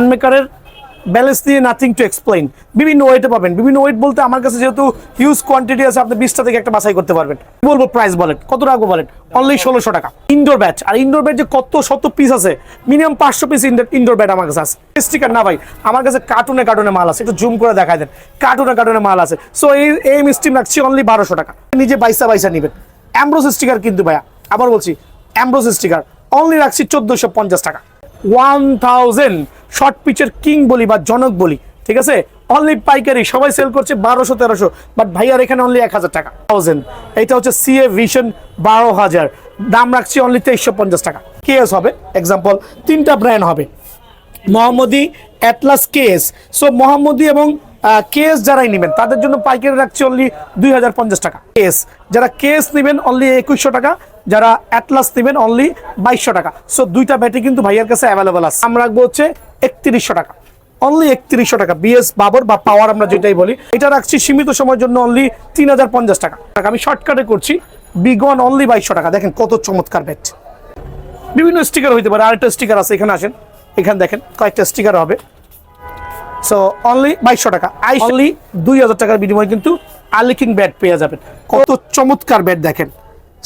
মেকারের balance দিয়ে nothing to explain বিভিন্ন ওয়েটে পাবেন। বিভিন্ন ওয়েট বলতে আমার কাছে যেহেতু হিউজ কোয়ান্টিটি আছে, আপনি বিশটা থেকে একটা বাছাই করতে পারবেন। বলব প্রাইস বলেন কত রাখব বলেন অনলি ষোলোশো টাকা। ইনডোর ব্যাচ আর ইনডোর ব্যাচ যে কত শত পিস আছে মিনিমাম পাঁচশো পিস ইনডোর ব্যাট আমার কাছে আছে। স্টিকার না ভাই, আমার কাছে কার্টুনে কার্টুনে মাল আছে। একটু জুম করে দেখায় দেন। কার্টুনে কার্টুনে মাল আছে। সো এই এই স্টিম রাখছি অনলি বারোশো টাকা। নিজে বাইসা বাইসা নেবেন। অ্যাম্ব্রোস স্টিকার কিন্তু ভাইয়া, আবার বলছি অ্যাম্ব্রোস স্টিকার অনলি রাখছি চোদ্দোশো পঞ্চাশ টাকা। ওয়ান থাউজেন্ড শর্ট পিচের কিং বলি বা জনক বলি, ঠিক আছে? অনলি পাইকারি, সবাই সেল করছে বারোশো, তেরোশো বাট ভাইয়ার এখানে অনলি এক হাজার টাকা থাউজেন্ড এটা হচ্ছে সিএ ভিশন বারো হাজার। দাম রাখছি অনলি তেইশশো পঞ্চাশ টাকা। কেএস হবে এক্সাম্পল তিনটা ব্র্যান্ড হবে। Mohammadi Atlas KS so Mohammadi এবং কেএস যারাই নেবেন, তাদের জন্য পাইকারি রাখছি অনলি দুই হাজার পঞ্চাশ টাকা। কেএস যারা কেএস নেবেন অনলি একুশশো টাকা, যারা অ্যাটলাস নেবেন অনলি বাইশশো টাকা। সো দুইটা ব্যাটারি কিন্তু ভাইয়ার কাছে অ্যাভেলেবল আছে। আমরা রাখব হচ্ছে একত্রিশশো টাকা। অনলি একত্রিশশো টাকা। বিএস বাবর বা পাওয়ার আমরা যেটাই বলি এটা রাখছি সীমিত সময়ের জন্য অনলি তিন হাজার পঞ্চাশ টাকা। আমি শর্টকাটে করছি বিগন অনলি বাইশশো টাকা। দেখেন কত চমৎকার ব্যাট বিভিন্ন স্টিকার হইতে পারে আরেকটা স্টিকার আছে এখানে আসেন। এখানে দেখেন কয়েকটা স্টিকার হবে। সো অনলি বাইশশো টাকা। আই অনলি দুই হাজার টাকার বিনিময়ে কিন্তু আর্লিকিং ব্যাট পেয়ে যাবেন। কত চমৎকার ব্যাট দেখেন।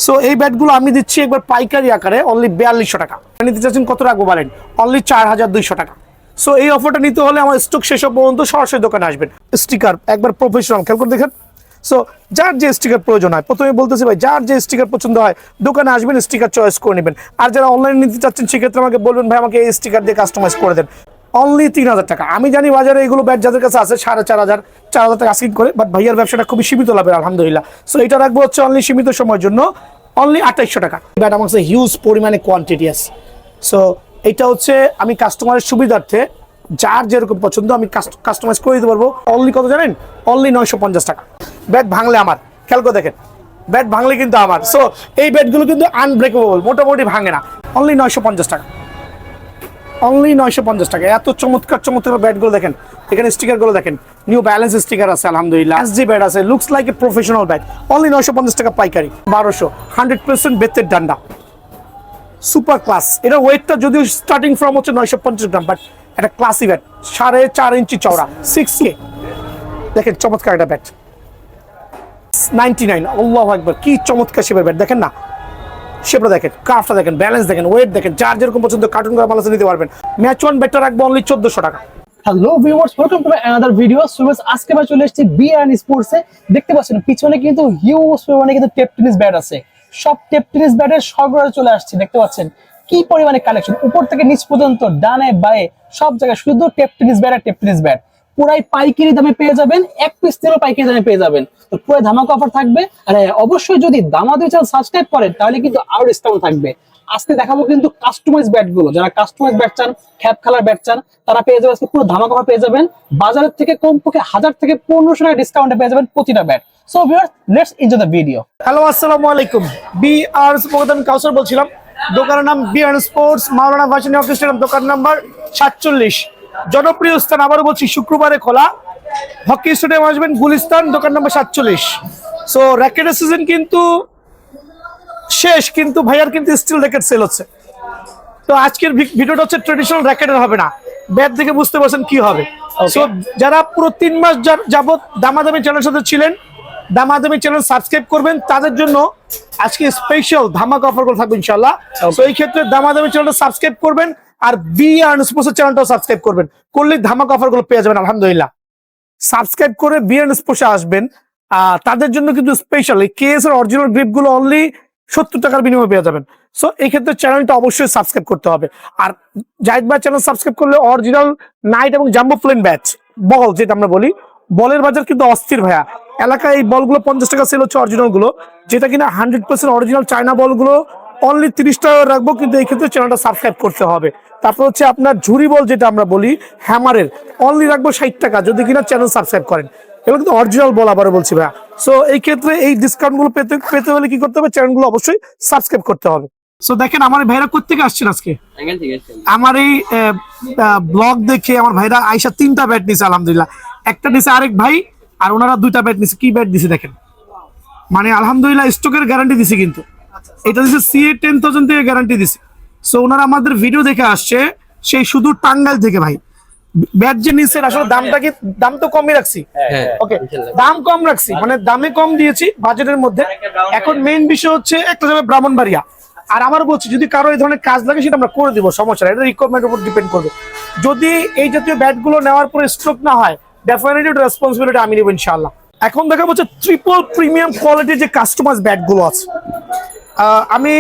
সো এই ব্যাটগুলো আমি দিচ্ছি একবার পাইকারি আকারে অনলি বিয়াল্লিশশো টাকা। নিতে চাচ্ছেন কত রাখব বলেন? অনলি চার হাজার দুইশো টাকা। সো এই অফারটা নিতে হলে আমার স্টক শেষ পর্যন্ত সরাসরি দোকানে আসবেন। স্টিকার একবার প্রফেশনাল খেয়াল করে দেখেন। সো যার যে স্টিকার প্রয়োজন হয় প্রথমে বলতেছি ভাই, যার যে স্টিকার পছন্দ হয়, দোকানে আসবেন স্টিকার চয়েস করে নেবেন। আর যারা অনলাইনে নিতে চাচ্ছেন, সেক্ষেত্রে আমাকে বলবেন, ভাই, আমাকে এই স্টিকার দিয়ে কাস্টমাইজ করে দেন। অনলি তিন হাজার টাকা। আমি জানি বাজারে এগুলো ব্যাট যাদের কাছে আছে, সাড়ে চার হাজার চার হাজার টাকা আস্কিং করে বাট ভাইয়ার ব্যবসাটা খুবই সীমিত লাভের, আলহামদুলিল্লাহ। সো এটা রাখব হচ্ছে অনলি সীমিত সময়ের জন্য অনলি আঠাইশশো টাকা। ব্যাট আমার কাছে হিউজ পরিমাণে কোয়ান্টিটি আছে সো এটা হচ্ছে আমি কাস্টমারের সুবিধার্থে যার যেরকম পছন্দ আমি কাস্টমাইজ করে দিতে পারব। অনলি কত জানেন? অনলি নয়শো পঞ্চাশ টাকা। ব্যাট ভাঙলে আমার। খেয়াল করে দেখেন। ব্যাট ভাঙলে কিন্তু আমার। সো এই ব্যাটগুলো কিন্তু আনব্রেকেবল মোটামুটি ভাঙে না। অনলি নয়শো পঞ্চাশ টাকা। অনলি নয়শো পঞ্চাশ টাকা। এত চমৎকার চমৎকার ব্যাটগুলো দেখেন। এখানে স্টিকারগুলো দেখেন। নিউ ব্যালেন্স স্টিকার আছে, আলহামদুলিল্লাহ। জি ব্যাট আছে। Looks like a professional bat only নয়শো পঞ্চাশ টাকা পাইকারি। বারোশো। হান্ড্রেড পার্সেন্ট বেতের ডান্ডা। Super class. এটা ওয়েটটা যদিও স্টার্টিং ফ্রম হচ্ছে নয়শো পঞ্চাশ গ্রাম বাট একটা ক্লাসি ব্যাট সাড়ে চার ইঞ্চি চওড়া সিক্স কে দেখেন চমৎকার একটা ব্যাট নাইনটি নাইন আল্লাহ একবার কি চমৎকার শেপের ব্যাট দেখেন না শেপটা দেখেন কাফটা দেখেন ব্যালেন্স দেখেন ওয়েট দেখেন, যার যেরকম পছন্দ কার্টুন করা মালাসে নিতে পারবেন। ম্যাচ ওয়ান ব্যাটটা রাখব অনলি চোদ্দশো টাকা। Hello viewers welcome to another video সুবেস আজকে আমরা চলে এসেছি বি অ্যান্ড স্পোর্টসে দেখতে পাচ্ছেন, পিছনে কিন্তু হিউজ পরিমাণে কিন্তু টেপ টেনিস ব্যাট আছে। সব টেপ ব্যাটের সরবরাহ চলে আসছে দেখতে পাচ্ছেন? কি পরিমাণে কালেকশন উপর থেকে নিচ পর্যন্ত ডানে বায়ে সব জায়গায় শুধু টেপটিনিস ব্যাট আর টেপ ব্যাট পুরাই পাইকারি দামে পেয়ে যাবেন এক পিস তেরো পাইকারি দামে পেয়ে যাবেন। তো পুরো ধামাকা অফার থাকবে। আর হ্যাঁ, অবশ্যই যদি দামাদের চ্যানেল সাবস্ক্রাইব করেন তাহলে কিন্তু আরও ডিসকাউন্ট থাকবে। আজকে দেখাবো কিন্তু কাস্টমাইজ ব্যাটগুলো। যারা কাস্টমাইজ ব্যাট চান খ্যাপ খেলার ব্যাট চান, তারা পেয়ে যাবেন আজকে পুরো ধামাকা পেয়ে যাবেন। বাজারের থেকে কমপক্ষে হাজার থেকে পনেরোশো টাকা ডিসকাউন্টে পেয়ে যাবেন প্রতিটা bat so viewers let's enjoy the video hello আসসালামু আলাইকুম। বি আর কাউসার বলছিলাম। দোকানের নাম B R sports Maulana Bhasani office দোকান নাম্বার সাতচল্লিশ। জনপ্রিয় স্থান আবারও বলছি, শুক্রবারে খোলা। হকি স্টেডিয়াম আসবেন গুলিস্তান, দোকান নাম্বার সাতচল্লিশ। সো র্যাকেটের সিজন কিন্তু শেষ কিন্তু ভাইয়ার কিন্তু স্টিল র্যাকেট সেল হচ্ছে। তো আজকের ভিডিওটা হচ্ছে ট্রেডিশনাল র্যাকেটের হবে না। ব্যাট দেখে বুঝতে পারছেন কি হবে। সো যারা পুরো তিন মাস যাবত দামাদামি চ্যানেলের সাথে ছিলেন দামাদামি চ্যানেল সাবস্ক্রাইব করবেন তাদের জন্য আজকে স্পেশাল ধামাকা অফার করে থাকবে ইনশাল্লাহ তো এই ক্ষেত্রে দামাদামি চ্যানেলটা সাবস্ক্রাইব করবেন আর বি আর স্পোর্টস চ্যানেলটাও সাবস্ক্রাইব করবেন। করলে ধামাকা অফারগুলো পেয়ে যাবেন আলহামদুলিল্লাহ। সাবস্ক্রাইব করে বিএন স্পোর্টসে আসবেন। তাদের জন্য কিন্তু স্পেশাল এই কেএস এর অরিজিনাল গ্রিপগুলো অনলি সত্তর টাকার বিনিময়ে পেয়ে যাবেন। সো এই ক্ষেত্রে চ্যানেলটা অবশ্যই সাবস্ক্রাইব করতে হবে। আর জাহিদ ভাই চ্যানেল সাবস্ক্রাইব করলে অরিজিনাল নাইট এবং জাম্বো প্লেন ব্যাচ বল যেটা আমরা বলি, বলের বাজার কিন্তু অস্থির ভাইয়া। এলাকায় এই বলগুলো পঞ্চাশ টাকা সেল হচ্ছে অরিজিনালগুলো যেটা কিনা হান্ড্রেড পার্সেন্ট অরিজিনাল চায়না বলগুলো অনলি তিরিশ টাকা রাখব, কিন্তু এই ক্ষেত্রে চ্যানেলটা সাবস্ক্রাইব করতে হবে। তারপর হচ্ছে আপনার ঝুরি বল যেটা আমরা বলি হ্যামারের অনলি রাখব ষাট টাকা, যদি কিনা চ্যানেল সাবস্ক্রাইব করেন। এগুলো কিন্তু অরিজিনাল বল আবার বলছি ভাইয়া। সো এই ক্ষেত্রে এই ডিসকাউন্টগুলো পেতে পেতে হলে কি করতে হবে? চ্যানেলগুলো অবশ্যই সাবস্ক্রাইব করতে হবে। সো দেখেন আমার ভাইরা কোথেকে আসছেন আজকে? আমার এই ব্লগ দেখে আমার ভাইরা আইসা তিনটা ব্যাট নিছে আলহামদুলিল্লাহ। একটা নিছে আরেক ভাই আর ওনারা দুইটা ব্যাট নিছে। কি ব্যাট দিছে দেখেন? মানে আলহামদুলিল্লাহ স্টকের গ্যারান্টি দিছে কিন্তু। এটা দিছে সিএ টেন থাউজেন্ড থেকে গ্যারান্টি দিছে। সো ওনারা আমাদের ভিডিও দেখে আসছে সেই শুধু টাঙ্গাইল থেকে ভাই। ব্যাট যে নিচ্ছেন আসলে দামটা কি দাম তো কমই রাখছি। হ্যাঁ ওকে দাম কম রাখছি মানে দামে কম দিয়েছি বাজেটের মধ্যে। এখন মেইন বিষয় হচ্ছে একটা যাবে ব্রাহ্মণবাড়িয়া। আর আমার বলছি যদি কারও এই ধরনের কাজ লাগে সেটা আমরা করে দিব সমস্যা এটা রিকোয়ারমেন্টের উপর ডিপেন্ড করবে। যদি এই জাতীয় ব্যাটগুলো নেওয়ার পরে স্ট্রোক না হয় ডেফিনেটলি রেসপন্সিবিলিটি আমি নেব ইনশাআল্লাহ। এখন দেখা হচ্ছে ট্রিপল প্রিমিয়াম কোয়ালিটির যে কাস্টমাইজ ব্যাটগুলো আছে। আহ, আমি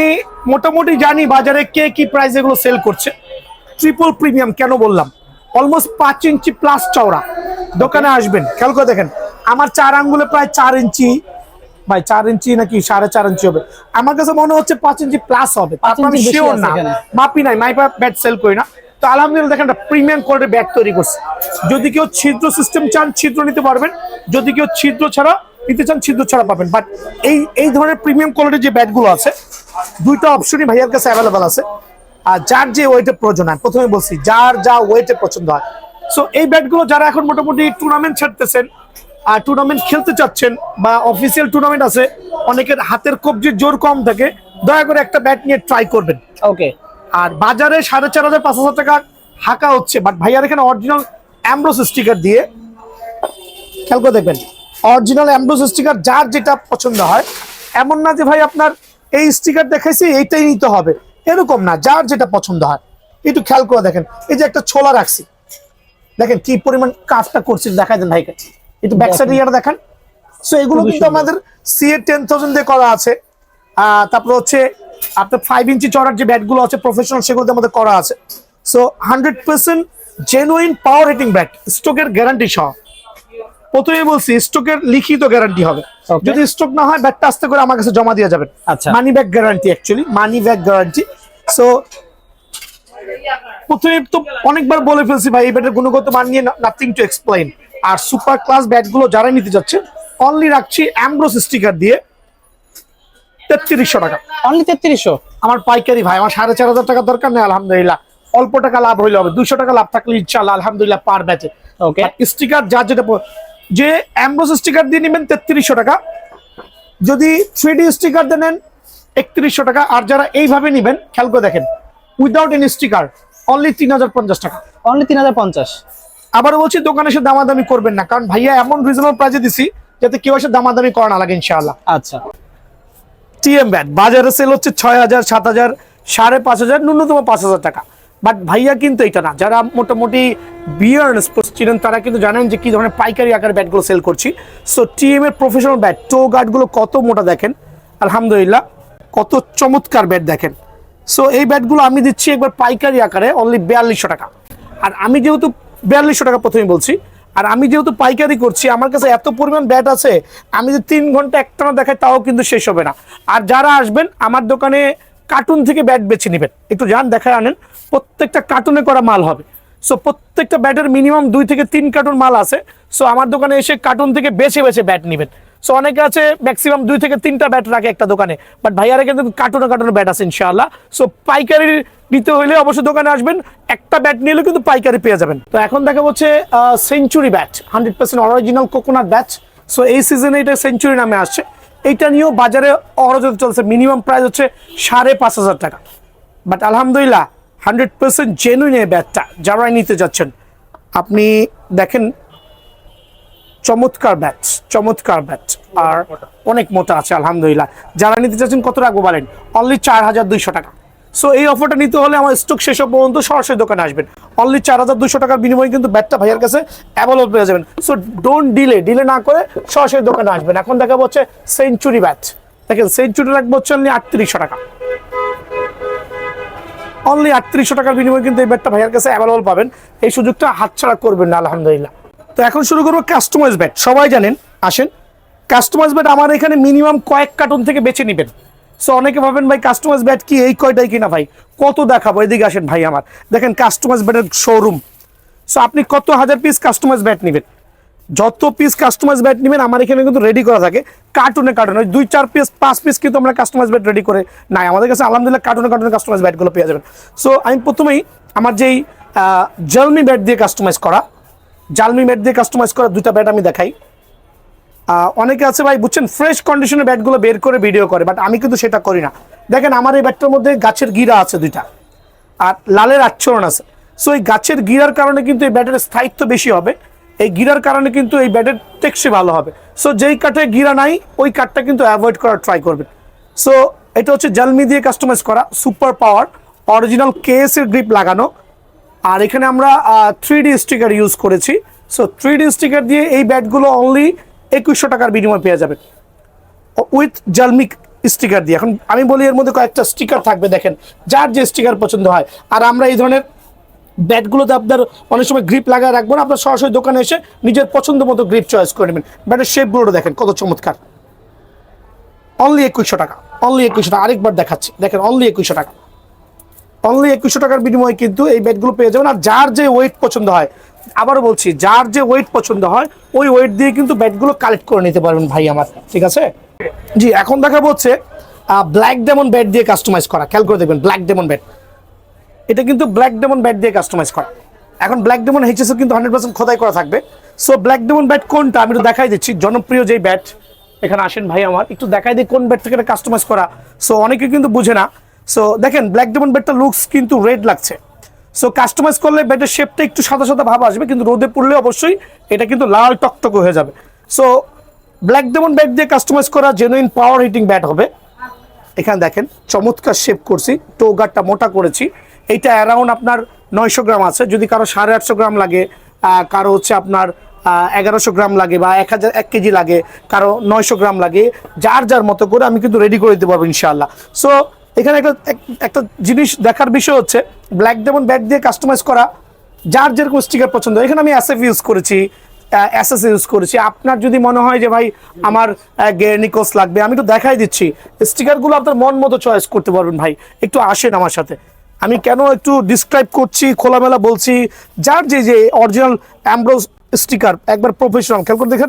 মোটামুটি জানি বাজারে কে কি প্রাইস এগুলো সেল করছে। ট্রিপল প্রিমিয়াম কেন বললাম? অলমোস্ট পাঁচ ইঞ্চি প্লাস চওড়া। দোকানে আসবেন খেয়াল করে দেখেন। আমার চার আঙ্গুলে প্রায় চার ইঞ্চি ভাই চার ইঞ্চি নাকি সাড়ে চার ইঞ্চি হবে। আমার কাছে মনে হচ্ছে পাঁচ ইঞ্চি প্লাস হবে। আমি শিওর না। মাপি নাই মাইপা ব্যাট সেল করি না। তো আলহামদুলিল্লাহ দেখেন একটা প্রিমিয়াম কোয়ালিটির ব্যাগ তৈরি করছে। যদি কেউ ছিদ্র সিস্টেম চান ছিদ্র নিতে পারবেন। যদি কেউ ছিদ্র ছাড়া নিতে চান ছিদ্র ছাড়া পাবেন। বাট এই এই ধরনের প্রিমিয়াম কোয়ালিটির যে ব্যাটগুলো আছে দুইটা অপশনই ভাইয়ার কাছে অ্যাভেলেবেল আছে। যার যে ওয়েটে প্রয়োজন হয় প্রথমে বলছি যার যা ওয়েটে পছন্দ হয়। সো এই ব্যাটগুলো যারা এখন মোটামুটি টুর্নামেন্ট ছাড়তেছেন আর টুর্নামেন্ট খেলতে চাচ্ছেন বা অফিসিয়াল টুর্নামেন্ট আছে অনেকের হাতের কবজির জোর কম থাকে দয়া করে একটা ব্যাট নিয়ে ট্রাই করবেন। ওকে আর বাজারে সাড়ে চার হাজার পাঁচ হাজার টাকা হাঁকা হচ্ছে বাট ভাইয়ার এখানে অরিজিনাল অ্যাম্ব্রোস স্টিকার দিয়ে খেয়াল করে দেখবেন অরিজিনাল অ্যাম্ব্রোস স্টিকার যার যেটা পছন্দ হয় এমন না যে ভাই আপনার এই স্টিকার দেখাইছি এইটাই নিতে হবে। এরকম না যার যেটা পছন্দ হয়। একটু খেয়াল করে দেখেন এই যে একটা ছোলা রাখছি। দেখেন কি পরিমাণ কাজটা করছি দেখাই দেন ভাইকে। একটু ব্যাক সাইড ইয়াটা দেখান। সো এগুলো কিন্তু। আমাদের সিএ টেন থাউজেন্ড দিয়ে করা আছে। আহ, তারপরে হচ্ছে আপনার ফাইভ ইঞ্চি চড়ার যে ব্যাটগুলো আছে প্রফেশনাল সেগুলোতে আমাদের করা আছে। So hundred percent genuine power hitting bat স্টকের গ্যারান্টি সহ। প্রথমেই বলছি স্টকের লিখিত গ্যারান্টি হবে। যদি স্টক না হয় ব্যাটটা আস্তে করে আমার কাছে জমা দিয়ে যাবেন। আচ্ছা। Money bag guarantee actually money bag guarantee so প্রথমে তো অনেকবার বলে ফেলছি ভাই এই ব্যাটের গুণগত মান নিয়ে নাথিং টু এক্সপ্লেইন আর সুপার ক্লাস ব্যাটগুলো যারা নিতে যাচ্ছে অনলি রাখছি অ্যাম্ব্রোস স্টিকার দিয়ে তেত্রিশশো টাকা। অনলি তেত্রিশশো? আমার পাইকারি ভাই আমার সাড়ে চার হাজার টাকা দরকার নেই আলহামদুলিল্লাহ। অল্প টাকা লাভ হইলে হবে দুশো টাকা লাভ থাকলে ইনশাল্লাহ আলহামদুলিল্লাহ পার ব্যাচে ওকে স্টিকার যার যেটা যে অ্যাম্ব্রোস স্টিকার দিয়ে নেবেন তেত্রিশশো টাকা। যদি থ্রি ডি স্টিকার দিয়ে নেন একত্রিশশো টাকা। আর যারা এইভাবে নেবেন খেয়াল করে দেখেন উইদাউট এনি স্টিকার অনলি তিন হাজার পঞ্চাশ টাকা। অনলি তিন হাজার পঞ্চাশ। আবার বলছি দোকানে এসে দামাদামি করবেন না। কারণ ভাইয়া এমন রিজনেবল প্রাইজে দিছি যাতে কেউ এসে দামাদামি করা না লাগে ইনশাআল্লাহ। আচ্ছা। টিএম ব্যাট বাজারে সেল হচ্ছে ছয় হাজার সাত হাজার সাড়ে পাঁচ হাজার ন্যূনতম পাঁচ হাজার টাকা। বাট ভাইয়া কিন্তু এটা না। যারা মোটামুটি বিয়ার স্পোর্টস ছিলেন তারা কিন্তু জানেন যে কি ধরনের পাইকারি আকারে ব্যাটগুলো সেল করছি। সো টিএম এর প্রফেশনাল ব্যাট টো গার্ডগুলো কত মোটা দেখেন? আলহামদুলিল্লাহ, কত চমৎকার ব্যাট দেখেন। সো এই ব্যাটগুলো আমি দিচ্ছি একবার পাইকারি আকারে অনলি বিয়াল্লিশশো টাকা। আর আমি যেহেতু বিয়াল্লিশশো টাকা প্রথমে বলছি, আর আমি যেহেতু পাইকারি করছি, আমার কাছে এত পরিমাণ ব্যাট আছে, আমি যদি তিন ঘণ্টা একটানা দেখাই, তাও কিন্তু শেষ হবে না। আর যারা আসবেন, আমার দোকানে কার্টুন থেকে ব্যাট বেছে নেবেন। একটু যান, দেখায় আনেন। প্রত্যেকটা কার্টুনে করা মাল হবে। সো প্রত্যেকটা ব্যাটের মিনিমাম দুই থেকে তিন কার্টুন মাল আছে। সো আমার দোকানে এসে কার্টুন থেকে বেছে বেছে ব্যাট নেবেন। সো অনেকে আছে ম্যাক্সিমাম দুই থেকে তিনটা ব্যাট রাখে একটা দোকানে। বাট ভাইয়ারে কিন্তু কার্টুনে কার্টুনে ব্যাট আছে, ইনশাআল্লাহ। সো পাইকারি নিতে হলে অবশ্যই দোকানে আসবেন। একটা ব্যাট নিলে কিন্তু পাইকারি পেয়ে যাবেন। তো এখন দেখা হচ্ছে century bat hundred percent original coconut bat so এই সিজনে এটা সেঞ্চুরি নামে আসছে। এইটা নিয়েও বাজারে অরজত চলছে। মিনিমাম প্রাইস হচ্ছে সাড়ে পাঁচ হাজার টাকা। বাট আলহামদুলিল্লাহ হান্ড্রেড পার্সেন্ট জেনুইন এই ব্যাটটা যারাই নিতে যাচ্ছেন, আপনি দেখেন চমৎকার ব্যাট চমৎকার ব্যাট, আর অনেক মোটা আছে, আলহামদুলিল্লাহ। যারা নিতে চাচ্ছেন, কত রাখব বলেন? অনলি চার হাজার দুইশো টাকা। সো এই অফারটা নিতে হলে আমার স্টক শেষ পর্যন্ত সরাসরি দোকানে আসবেন। অনলি চার হাজার দুশো টাকার বিনিময়ে কিন্তু ব্যাটটা ভাইয়ের কাছে অ্যাভেলেবল পেয়ে যাবেন। সো ডোন্ট ডিলে ডিলে না করে সরাসরি দোকানে আসবেন। এখন দেখা হচ্ছে সেঞ্চুরি ব্যাট দেখেন সেঞ্চুরি রাখব হচ্ছে অনলি আটত্রিশশো টাকা। অনলি আটত্রিশশো টাকার বিনিময়ে কিন্তু এই ব্যাটটা ভাইয়ের কাছে অ্যাভেলেবল পাবেন। এই সুযোগটা হাতছাড়া করবেন না, আলহামদুলিল্লাহ। তো এখন শুরু করব কাস্টমাইজ ব্যাট সবাই জানেন, আসেন। কাস্টমাইজ ব্যাট আমার এখানে মিনিমাম কয়েক কার্টুন থেকে বেছে নেবেন। সো অনেকে ভাবেন, ভাই কাস্টমাইজ ব্যাট কি? এই কয়টাই কিনা ভাই? কত দেখাবো? এদিকে আসেন ভাই আমার। দেখেন কাস্টমাইজ ব্যাটের শোরুম সো আপনি কত হাজার পিস কাস্টমাইজ ব্যাট নেবেন? যত পিস কাস্টমাইজ ব্যাট নেবেন, আমার এখানে কিন্তু রেডি করা থাকে। কার্টুনে কার্টুনে দুই, চার পিস পাঁচ পিস কিন্তু আমরা কাস্টমাইজ ব্যাট রেডি করে নাই। আমাদের কাছে আলহামদুলিল্লাহ কার্টুনে কার্টুনে কাস্টমাইজ ব্যাটগুলো পেয়ে যাবেন। সো আমি প্রথমেই আমার যেই জালমি ব্যাট দিয়ে কাস্টমাইজ করা জালমি ব্যাট দিয়ে কাস্টমাইজ করা দুইটা ব্যাট আমি দেখাই। অনেকে আছে ভাই, বুঝছেন ফ্রেশ কন্ডিশনের ব্যাটগুলো বের করে ভিডিও করে বাট আমি কিন্তু সেটা করি না। দেখেন, আমার এই ব্যাটটার মধ্যে গাছের গিরা আছে দুইটা, আর লালের আচ্ছরণ আছে। সো এই গাছের গিরার কারণে কিন্তু এই ব্যাটের স্থায়িত্ব বেশি হবে, এই গিরার কারণে কিন্তু এই ব্যাটের টেকসই ভালো হবে। সো যেই কাঠে গিরা নাই, ওই কাঠটা কিন্তু অ্যাভয়েড করার ট্রাই করবেন। সো এটা হচ্ছে জালমি দিয়ে কাস্টমাইজ করা সুপার পাওয়ার অরিজিনাল কেএস এর গ্রিপ লাগানো। আর এখানে আমরা থ্রি ডি স্টিকার ইউজ করেছি। সো থ্রি ডি স্টিকার দিয়ে এই ব্যাটগুলো অনলি একুশশো টাকার বিনিময় পেয়ে যাবেন উইথ জালমিক স্টিকার দিয়ে। এখন আমি বলি এর মধ্যে কয়েকটা স্টিকার থাকবে, দেখেন। যার যে স্টিকার পছন্দ হয়। আর আমরা এই ধরনের ব্যাটগুলোতে আপনার অনেক সময় গ্রিপ লাগায় রাখব না। আপনার সরাসরি দোকানে এসে নিজের পছন্দ মতো গ্রিপ চয়েস করে নেবেন। ব্যাটের শেপগুলো দেখেন, কত চমৎকার। অনলি একুশশো টাকা। অনলি একুশশো টাকা। আরেকবার দেখাচ্ছি। দেখেন অনলি একুশশো টাকা। অনলি একুশশো টাকার বিনিময়ে কিন্তু এই ব্যাটগুলো পেয়ে যাবেন। আর যার যে ওয়েট পছন্দ হয় আবারও বলছি, যার যে ওয়েট পছন্দ হয়, ওই ওয়েট দিয়ে কিন্তু ব্যাটগুলো কালেক্ট করে নিতে পারবেন ভাই আমার, ঠিক আছে? জি, এখন দেখাবো হচ্ছে ব্ল্যাক ডেমন ব্যাট দিয়ে কাস্টমাইজ করা। খেয়াল করে দেখবেন ব্ল্যাক ডেমন ব্যাট এটা কিন্তু ব্ল্যাক ডেমন ব্যাট দিয়ে কাস্টমাইজ করা। এখন ব্ল্যাক ডেমন এইচএস কিন্তু হান্ড্রেড পার্সেন্ট খোদাই করা থাকবে। সো ব্ল্যাক ডেমন ব্যাট কোনটা? আমি একটু দেখাই দিচ্ছি, জনপ্রিয় যেই ব্যাট এখানে আসেন ভাই আমার, একটু দেখাই দিই কোন ব্যাট থেকে এটা কাস্টমাইজ করা। সো অনেকে কিন্তু বুঝে না। সো দেখেন ব্ল্যাক ডেমন ব্যাটটা লুকস কিন্তু রেড লাগছে। সো কাস্টমাইজ করলে ব্যাটের শেপটা একটু সাদা সাদা ভাব আসবে, কিন্তু রোদে পড়লে অবশ্যই এটা কিন্তু লাল টকটকে হয়ে যাবে। সো ব্ল্যাক ডেমন ব্যাট দিয়ে কাস্টমাইজ করা জেনুইন পাওয়ার হিটিং ব্যাট হবে। এখানে দেখেন, চমৎকার শেপ করছি টো গার্ডটা মোটা করেছি। এইটা অ্যারাউন্ড আপনার নয়শো গ্রাম আছে, যদি কারও সাড়ে আটশো গ্রাম লাগে কারও হচ্ছে আপনার এগারোশো গ্রাম লাগে বা এক হাজার, এক কেজি লাগে, কারও নয়শো গ্রাম লাগে, যার যার মতো করে আমি কিন্তু রেডি করে দিতে পারব ইনশাআল্লাহ। সো এখানে একটা, এক- একটা জিনিস দেখার বিষয় হচ্ছে ব্ল্যাক ডেমন ব্যাট দিয়ে কাস্টমাইজ করা যার যেরকম স্টিকার পছন্দ। এখানে আমি এসএফ ইউজ করেছি এসএস ইউজ করেছি। আপনার যদি মনে হয় যে ভাই আমার গেনিকোস লাগবে, আমি একটু দেখাই দিচ্ছি। স্টিকারগুলো আপনার মন মতো চয়েস করতে পারবেন ভাই। একটু আসেন আমার সাথে। আমি কেন একটু ডিসক্রাইব করছি, খোলামেলা বলছি, যার যে যে অরিজিনাল অ্যাম্ব্রোজ স্টিকার একবার প্রফেশনাল খেয়াল করে দেখেন।